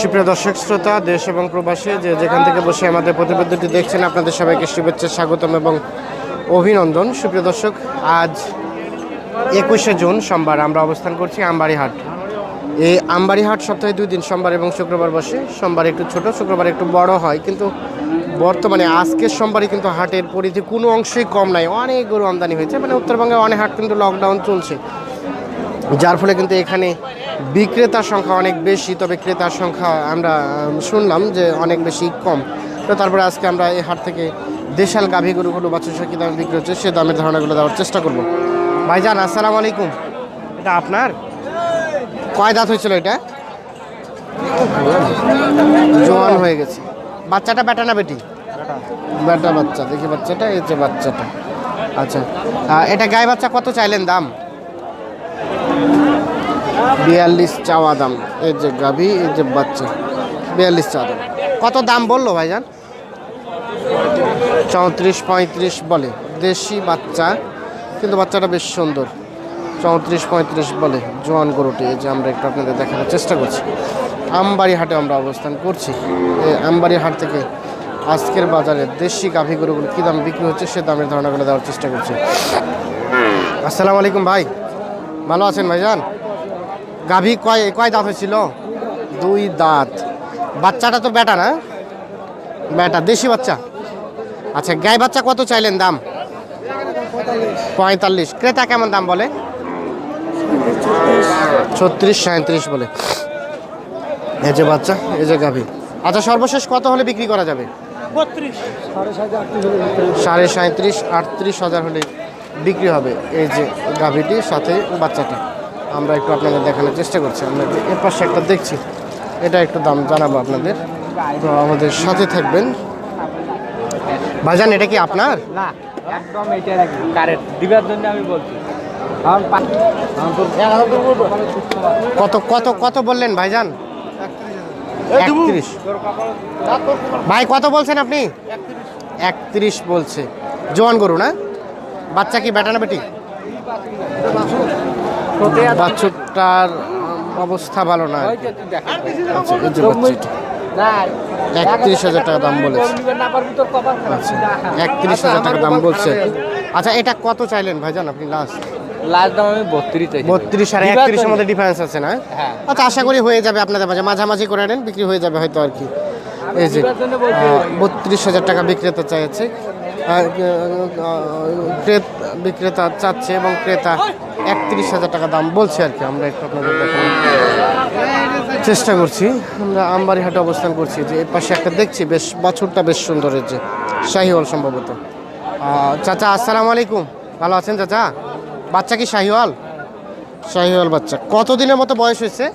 সুপ্রিয় দর্শক, শ্রোতা, দেশ এবং প্রবাসী, যে যেখান থেকে বসে আমাদের প্রতিবেদনটি দেখছেন, আপনাদের সবাইকে শুভেচ্ছা, স্বাগতম এবং অভিনন্দন। সুপ্রিয় দর্শক, আজ একুশে জুন, সোমবার আমরা অবস্থান করছি আমবাড়িহাট এই আমবাড়িহাট সপ্তাহে দুই দিন, সোমবার এবং শুক্রবার বসে। সোমবার একটু ছোট, শুক্রবার একটু বড় হয়, কিন্তু বর্তমানে আজকের সোমবারই কিন্তু হাটের পরিধি কোনো অংশই কম নাই। অনেক গরু আমদানি হয়েছে মানে উত্তরবঙ্গে অনেক হাট কিন্তু লকডাউন চলছে। যার ফলে কিন্তু এখানে বিক্রেতার সংখ্যা অনেক বেশি তবে ক্রেতার সংখ্যা আমরা শুনলাম যে অনেক বেশি কম। তো তারপরে আজকে আমরা এই হাট থেকে দেশাল গাভী গরুগুলো বাচ্চা কী দামে বিক্রি হচ্ছে সে দামের ধারণাগুলো দেওয়ার চেষ্টা করব। ভাইজান আসসালামু আলাইকুম। এটা আপনার? কয় দাঁত হয়েছিল এটা? জোয়ান হয়ে গেছে। বাচ্চাটা বেটা না বেটি? বেটা। বাচ্চা দেখি বাচ্চাটা এই যে বাচ্চাটা। আচ্ছা এটা গায়ে বাচ্চা কত চাইলেন দাম? বিয়াল্লিশ চাওয়া দাম। এই যে গাভী, এই যে বাচ্চা, বিয়াল্লিশ চাওয়া দাম। কত দাম বলল ভাইজান? চৌত্রিশ পঁয়ত্রিশ বলে, দেশি বাচ্চা, কিন্তু বাচ্চাটা বেশ সুন্দর। চৌত্রিশ পঁয়ত্রিশ বলে, জোয়ান গরুটি, এই যে আমরা একটু আপনাদের দেখানোর চেষ্টা করছি। আমবাড়ি হাটে আমরা অবস্থান করছি। এই আমবাড়ি হাট থেকে আজকের বাজারে দেশি গাভী গরুগুলো কী দাম বিক্রি হচ্ছে, সে দামের ধারণাগুলো দেওয়ার চেষ্টা করছি। আসসালামু আলাইকুম ভাই। ভালো আছেন ভাইজান? গাভী কয় কয় দাঁত হয়েছিল? দুই দাঁত। বাচ্চাটা তো বেটা না? বেটা দেশি বাচ্চা? আচ্ছা গায়ে বাচ্চা কত চাইলেন দাম? পঁয়তাল্লিশ। ক্রেতা কেমন দাম বলে? ছত্রিশ সাঁত্রিশ বলে। এই যে বাচ্চা এই যে গাভী। আচ্ছা সর্বশেষ কত হলে বিক্রি করা যাবে? সাড়ে সাঁত্রিশ আটত্রিশ হাজার হলে বিক্রি হবে। এই যে গাভীটির সাথে বাচ্চাটা। আমরা একটু আপনাদের দেখানোর চেষ্টা করছি। আমরা এর পাশে একটা দেখছি। এটা একটু দাম জানাব আপনাদের। তো আমাদের সাথে থাকবেন। ভাইজান এটা কি আপনার? না একদম এটা কারেন্ট। দিবার জন্য আমি বলছি। কত কত কত বললেন ভাইজান? একত্রিশ। ভাই কত বলছেন আপনি? একত্রিশ বলছে। জোয়ান গরু না? বাচ্চা কি বেটা না বেটি? বাচ্চুটার অবস্থা ভালো না। আচ্ছা, একত্রিশ হাজার টাকা দাম বলেছে। আচ্ছা একত্রিশ হাজার টাকা দাম বলছে। আচ্ছা এটা কত চাইলেন ভাইজান আপনি লাস্ট লাস্ট দাম আমি বত্রিশ বত্রিশ আর একত্রিশের মধ্যে ডিফারেন্স আছে না? হ্যাঁ। আচ্ছা আশা করি হয়ে যাবে আপনাদের মাঝে। মাঝামাঝি করে নেন বিক্রি হয়ে যাবে হয়তো আর কি। এই যে। বত্রিশ হাজার টাকা বিক্রেতা চাইছে। বিক্রেতা চাচ্ছে এবং ক্রেতা একত্রিশ হাজার টাকা দাম বলছে আর কি। আমরা একটু আপনাদের চেষ্টা করছি। আমরা আমবাড়িহাটে অবস্থান করছি। যে এর পাশে একটা দেখছি, বেশ, বাছুরটা বেশ সুন্দর যে শাহিওয়াল সম্ভবত। চাচা, আসসালামু আলাইকুম। ভালো আছেন চাচা? বাচ্চা কি শাহিওয়াল? শাহিওয়াল বাচ্চা। কতদিনের মতো বয়স হয়েছে?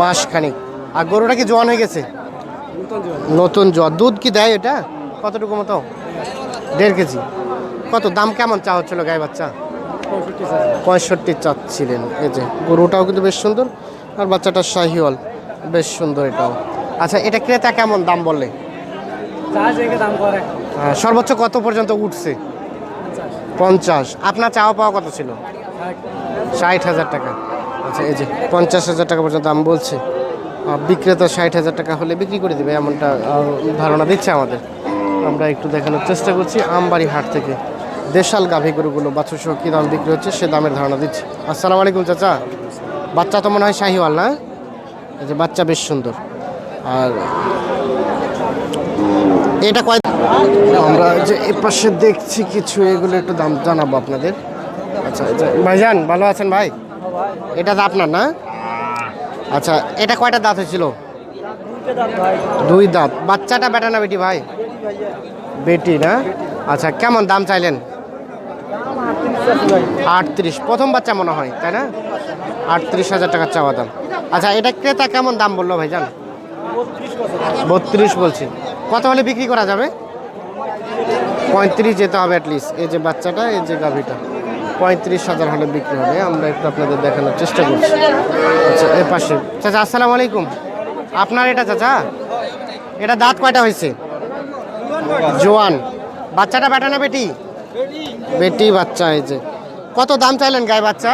মাস খানিক আর গরুটা কি জোয়ান হয়ে গেছে? নতুন জোয়ান। দুধ কি দেয় এটা? কতটুকু মতো? দেড় কেজি। কত? দাম কেমন চা হচ্ছিল গায়ে বাচ্চা? পঁয়ষট্টি চাচ্ছিলেন এই যে গরুটাও কিন্তু বেশ সুন্দর আর বাচ্চাটা শাহিওয়াল বেশ সুন্দর এটাও। আচ্ছা এটা ক্রেতা কেমন দাম বললে? আহ, সর্বোচ্চ কত পর্যন্ত উঠছে? পঞ্চাশ। আপনার চাওয়া পাওয়া কত ছিল? ষাট। হাজার টাকা। আচ্ছা এই যে পঞ্চাশ হাজার টাকা পর্যন্ত দাম বলছে। বিক্রেতা ষাট হাজার টাকা হলে বিক্রি করে দেবে এমনটা ধারণা দিচ্ছে আমাদের। আমরা একটু দেখানোর চেষ্টা করছি আমবাড়ি হাট থেকে। দেশাল গাভী গরুগুলো বাছুর সহ কী দাম বিক্রি হচ্ছে সে দামের ধারণা দিচ্ছি। আসসালামু আলাইকুম চাচা। বাচ্চা তো মনে হয় শাহিওয়াল না? এই যে বাচ্চা বেশ সুন্দর। আর এটা কয় আমরা যে এ পাশে দেখছি কিছু এগুলো একটু দাম জানাব আপনাদের। আচ্ছা আচ্ছা ভাইজান ভালো আছেন ভাই? এটা তো আপনার না? আচ্ছা এটা কয়টা দাঁত হয়েছিল? দুই দাঁত। বাচ্চাটা বেটা না বেটি ভাই? বেটি না? আচ্ছা কেমন দাম চাইলেন? আটত্রিশ। প্রথম বাচ্চা মনে হয়, তাই না? আটত্রিশ হাজার টাকার চাওয়া দাম। আচ্ছা এটা ক্রেতা কেমন দাম বলল ভাইজান? বত্রিশ বলছে। কত হলে বিক্রি করা যাবে? পঁয়ত্রিশ যেতে হবে অ্যাটলিস্ট এই যে বাচ্চাটা, এই যে গাভীটা। পঁয়ত্রিশ হাজার হলে বিক্রি হবে। আমরা একটু আপনাদের দেখানোর চেষ্টা করছি। আচ্ছা এর পাশে। চাচা, আসসালামু আলাইকুম। আপনার এটা চাচা? এটা দাঁত কয়টা হয়েছে? জোয়ান। বাচ্চাটা বেটা না বেটি? বেটি বাচ্চা এই যে। কত দাম চাইলেন গায়ে বাচ্চা?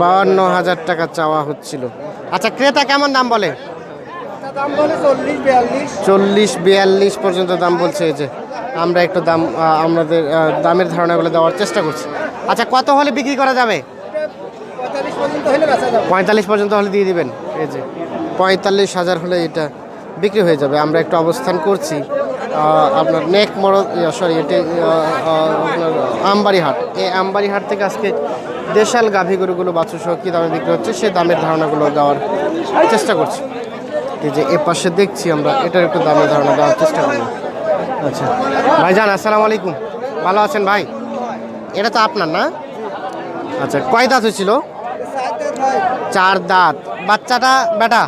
বাহান্ন হাজার টাকা চাওয়া হচ্ছিল। আচ্ছা ক্রেতা কেমন দাম বলে? চল্লিশ, বিয়াল্লিশ পর্যন্ত দাম বলছে এই যে। আমরা একটু দাম আমাদের দামের ধারণাগুলো দেওয়ার চেষ্টা করছি। আচ্ছা কত হলে বিক্রি করা যাবে। পঁয়তাল্লিশ পর্যন্ত হলে দিয়ে দিবেন। এই যে, পঁয়তাল্লিশ হাজার হলে এটা বিক্রি হয়ে যাবে। আমরা একটু অবস্থান করছি আপনার নেক মোড় সরি এটি আপনার আমবাড়ি হাট এই আমবাড়ি হাট থেকে আজকে দেশাল গাভী গরুগুলো বাছু সহ কী দামে বিক্রি হচ্ছে সেই দামের ধারণাগুলো দেওয়ার চেষ্টা করছি। যে এ পাশে দেখছি আমরা এটার একটু দামের ধারণা দেওয়ার চেষ্টা করি আচ্ছা ভাইজান আসসালামু আলাইকুম। ভালো আছেন ভাই? এটা তো আপনার না? আচ্ছা কয় দাঁত হয়েছিল? চার দাঁত। বাচ্চাটা বেটা?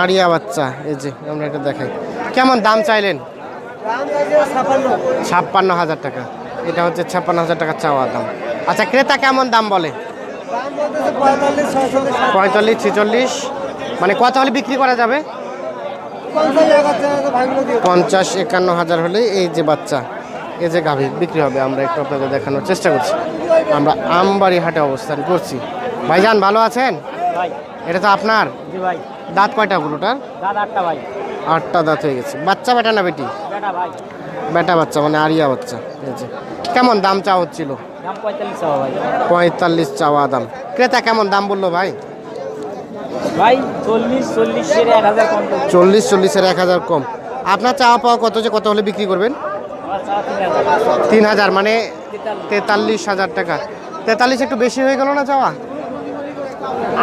আড়িয়া বাচ্চা এই যে আমরা এটা দেখাই। কেমন দাম চাইলেন? দাম চাইছে ছাপান্ন ছাপ্পান্ন হাজার টাকা। এটা হচ্ছে ছাপ্পান্ন হাজার টাকা চাওয়া দাম। আচ্ছা ক্রেতা কেমন দাম বলে? পঁয়তাল্লিশ ছেচল্লিশ। মানে কত হলে বিক্রি করা যাবে? পঞ্চাশ একান্ন হাজার হলে এই যে বাচ্চা এই যে গাভী বিক্রি হবে। আমরা একটু আপনাদের দেখানোর চেষ্টা করছি। আমরা আমবাড়ি হাটে অবস্থান করছি। ভাইজান ভালো আছেন? এটা তো আপনার? জি ভাই। দাঁত কয়টা গরুটার দাদা আটটা ভাই। আটটা দাঁত হয়ে গেছে। বাচ্চা বেটা না বেটি? বেটা ভাই। বেটা বাচ্চা মানে আরিয়া বাচ্চা। কেমন দাম চাওয়া হচ্ছিল? দাম পঁয়তাল্লিশ চাওয়া দাম। ক্রেতা কেমন দাম বলল ভাই? ভাই চল্লিশ চল্লিশের এক হাজার কম আপনার চাওয়া পাওয়া কত যে কত হলে বিক্রি করবেন? তিন হাজার। মানে। তেতাল্লিশ হাজার টাকা। তেতাল্লিশ একটু বেশি হয়ে গেল না চাওয়া?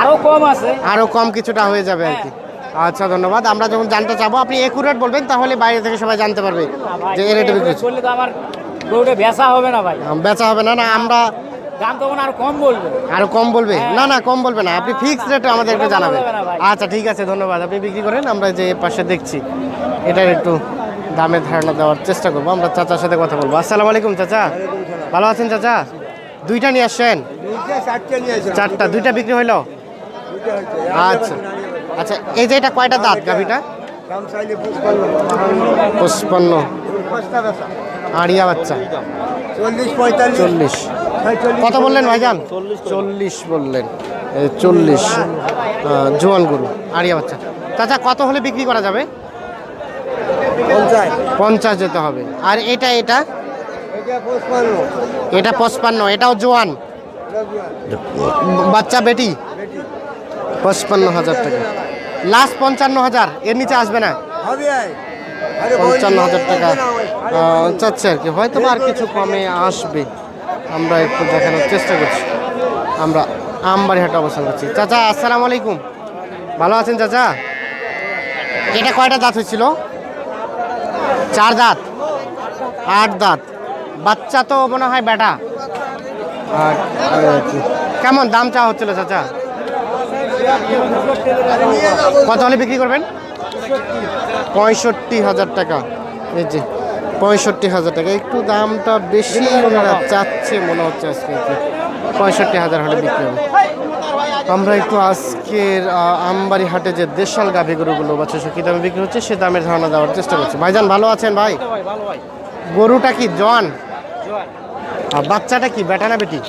আরও কম আছে। আরও কম কিছুটা হয়ে যাবে আর কি। আচ্ছা ধন্যবাদ। আমরা যখন জানতে চাবো আপনি একুরেট বলবেন তাহলে বাইরে থেকে সবাই জানতে পারবে যে এ রেটে বিক্রি করলে তো আমার গরুটা বেচা হবে না ভাই। আম, বেচা হবে না না আমরা দাম তখন আর কম বলব। আরও কম বলবে? না না কম বলবে না। আপনি ফিক্স রেটে আমাদের একটু জানাবেন। আচ্ছা ঠিক আছে ধন্যবাদ। আপনি বিক্রি করেন আমরা যে পাশে দেখছি এটার একটু দামের ধারণা দেওয়ার চেষ্টা করব। আমরা চাচার সাথে কথা বলব। আসসালামু আলাইকুম চাচা। ভালো আছেন চাচা? দুইটা নিয়ে আসছেন? চারটা দুইটা বিক্রি হইল? আচ্ছা। আচ্ছা এই যে এটা কয়টা দাঁত গাভিটা? পঁচপান্ন। আড়িয়া বাচ্চা। চল্লিশ। চল্লিশ কত বললেন ভাইজান? চল্লিশ বললেন। চল্লিশ। জোয়ান গরু আড়িয়া বাচ্চা। চাচা কত হলে বিক্রি করা যাবে? পঞ্চাশ যেতে হবে। আর এটা এটা? এটা পঁচপান্ন, এটাও জোয়ান। বাচ্চা বেটি? পঁচপান্ন হাজার টাকা। লাস্ট পঞ্চান্ন হাজার, এর নিচে আসবে না? পঞ্চান্ন হাজার টাকা। চাচ্ছে আর কি। হয়তো আর কিছু কমে আসবে। আমরা একটু দেখানোর চেষ্টা করছি। আমরা আমবাড়ি হাটে অবস্থান করছি। চাচা, আসসালামু আলাইকুম। ভালো আছেন চাচা? এটা কয়টা দাঁত হয়েছিল? চার দাঁত? আট দাঁত। বাচ্চা তো মনে হয় বেটা। আর। কেমন দাম চাওয়া হচ্ছিল চাচা? কত হলে বিক্রি করবেন? পঁয়ষট্টি হাজার টাকা। এই যে, পঁয়ষট্টি হাজার টাকা। একটু দামটা বেশি ওনারা চাচ্ছে মনে হচ্ছে আজকে পঁয়ষট্টি হাজার হলে বিক্রি হবে। আমরা একটু আজকের আমবাড়ি হাটে যে দেশাল গাভী গরুগুলো বা ছশো কী দামে বিক্রি হচ্ছে, সে দামের ধারণা দেওয়ার চেষ্টা করছি। ভাইজান, ভালো আছেন ভাই? গরুটা কি জন? আর বাচ্চাটা কি বেটা না বেটি?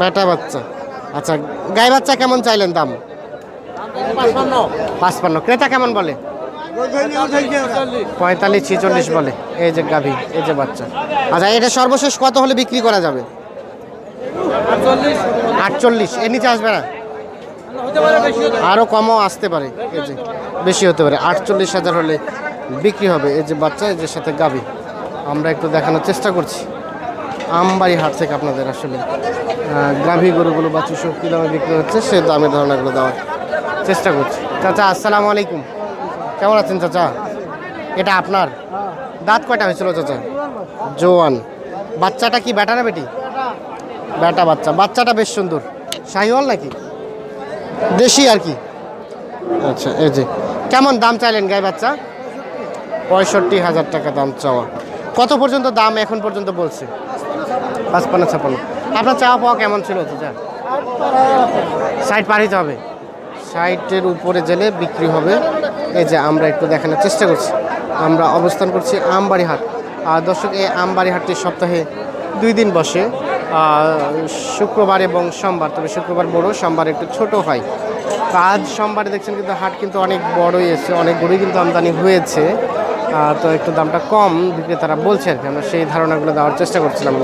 বেটা বাচ্চা। আচ্ছা গাই বাচ্চা কেমন চাইলেন দাম? পাঁচপান্ন। ক্রেতা কেমন বলে? পঁয়তাল্লিশ ছেচল্লিশ বলে। এই যে গাভী এই যে বাচ্চা। আচ্ছা এটা সর্বশেষ কত হলে বিক্রি করা যাবে? আটচল্লিশ। এর নিচে আসবে না? হতে পারে বেশি হতে আরও কমও আসতে পারে। এই যে বেশি হতে পারে। আটচল্লিশ হাজার হলে বিক্রি হবে। এই যে বাচ্চা এই যে সাথে গাভী। আমরা একটু দেখানোর চেষ্টা করছি। আমবাড়ি হাট থেকে আপনাদের আসলে গাভী গরুগুলো বা চুষক কী দামে বিক্রি হচ্ছে, সে দামের ধারণাগুলো দেওয়ার চেষ্টা করছি। চাচা, আসসালামু আলাইকুম। কেমন আছেন চাচা? এটা আপনার? দাঁত কয়টা হয়েছিল চাচা? জোয়ান। বাচ্চাটা কি বেটা না বেটি? বেটা বাচ্চা। বাচ্চাটা বেশ সুন্দর। শাহিওয়াল নাকি? দেশি আর কি। আচ্ছা এই যে। কেমন দাম চাইলেন গায়ে বাচ্চা? পঁয়ষট্টি হাজার টাকা দাম চাওয়া। কত পর্যন্ত দাম এখন পর্যন্ত বলছে? পাঁচপান্ন ছাপান্ন আপনার চাওয়া পাওয়া কেমন ছিল চাচা? সাইড পার হইতে হবে। সাইটের উপরে জেলে বিক্রি হবে। এই যে আমরা একটু দেখানোর চেষ্টা করছি। আমরা অবস্থান করছি আমবাড়ি হাট আর দর্শক, এই আমবাড়ি হাটটি সপ্তাহে দুই দিন বসে। শুক্রবার এবং সোমবার। তবে শুক্রবার বড়, সোমবার একটু ছোট হয়। আজ সোমবারে দেখছেন কিন্তু হাট কিন্তু অনেক বড়ই এসেছে অনেক গরুই কিন্তু আমদানি হয়েছে। তো একটু দামটা কম বিক্রেতারা বলছে আর কি। আমরা সেই ধারণাগুলো দেওয়ার চেষ্টা করছিলাম।